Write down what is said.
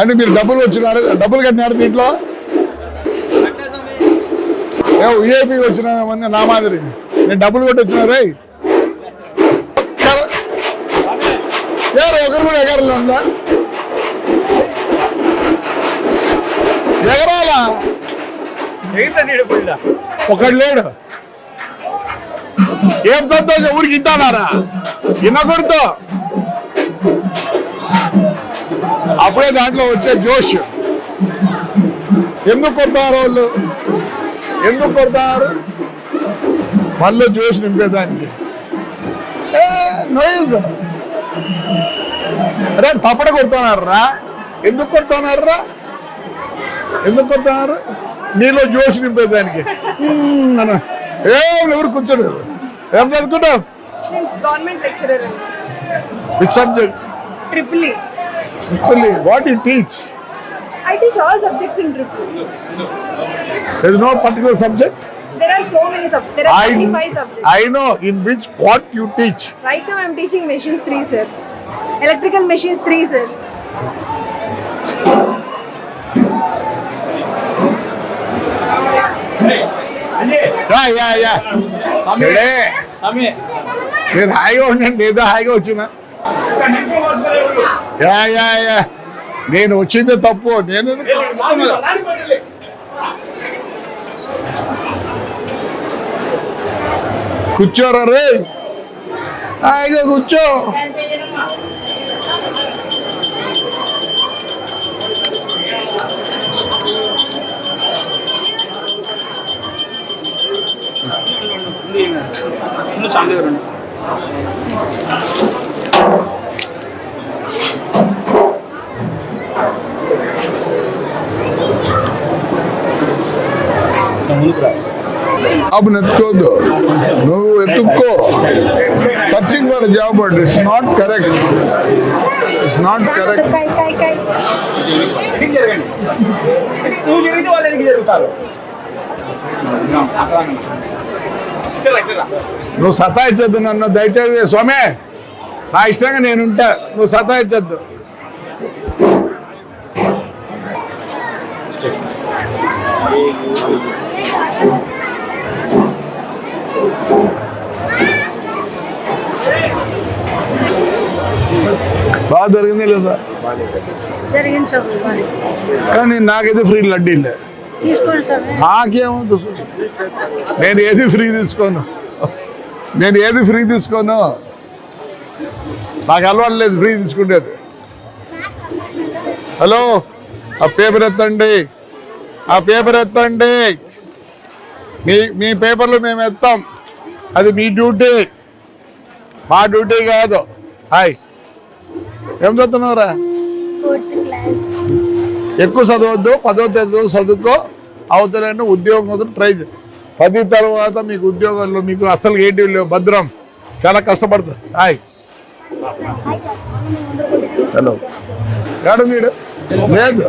అంటే మీరు డబ్బులు వచ్చినారు డబ్బులు కట్టినారు దీంట్లో? ఏ విఐపి వచ్చిన నా మాదిరి. నేను డబ్బులు కొట్టి వచ్చినారే ఎవరు ఒకరు కూడా ఎగరలు ఉందా ఎగరాలా? ఒకడు లేడు. ఏం సంతోషం? ఊరికి ఇద్దానారా ఇన్నకూడదు అప్పుడే దాంట్లో వచ్చే జోష్. ఎందుకు కొడతారు వాళ్ళు? ఎందుకు కొడతారు? మళ్ళీ జోష్ నింపేదానికి. అరే తప్పడ కొడుతున్నారు రా ఎందుకు కొడుతున్నారు రా ఎందుకు కొడుతున్నారు? నీలో జోష్ నింపేదానికి. ఏం ఎవరు కూర్చోలేరు ఏం చదువుకుంటావు government lecturer which subject triple E. There is no particular subject. There are so many subjects. There are I, 25 subjects. I know in which what you teach. Right now I'm teaching machines 3 sir. Electrical machines 3 sir. Yeah yeah yeah చెడే మీరు హాయిగా ఉండండి ఏదో హాయిగా వచ్చిన yeah yeah yeah నేను వచ్చింది తప్పు నేను 굳져라 래 아이고 굳져 இன்னும் சாங்க வரணும் అప్పుడు ఎత్తుకోవద్దు నువ్వు ఎత్తుక్కో. Searching for job but it's not correct it's not correct నువ్వు సతాయించద్దు నన్ను దయచేసి. స్వామి నా ఇష్టంగా నేనుంటా నువ్వు సతాయించద్దు. Thank you. బాగా జరిగింది లేదా. కానీ నాకైతే ఫ్రీ తీసుకోండి సార్. నాకేమవుతుంది నేను ఏది ఫ్రీ తీసుకోను? నేను ఏది ఫ్రీ తీసుకోను? నాకు అలవాటు లేదు ఫ్రీ తీసుకునేది హలో ఆ పేపర్ ఎత్తండి. ఆ పేపర్ ఎత్తండి. మీ మీ పేపర్లు మేము ఎత్తాం. అది మీ డ్యూటీ. మా డ్యూటీ కాదు. హాయ్. ఏం చదువుతున్నావురా? Fourth class. ఎక్కువ చదవద్దు పదో తరగతి చదువుకో అవతలని ఉద్యోగం కోసం ట్రై పది తర్వాత మీకు ఉద్యోగాల్లో మీకు అసలు ఏంటి లేవు భద్రం. చాలా కష్టపడుతుంది హాయ్. హలో. ఏడు వీడు? లేదు.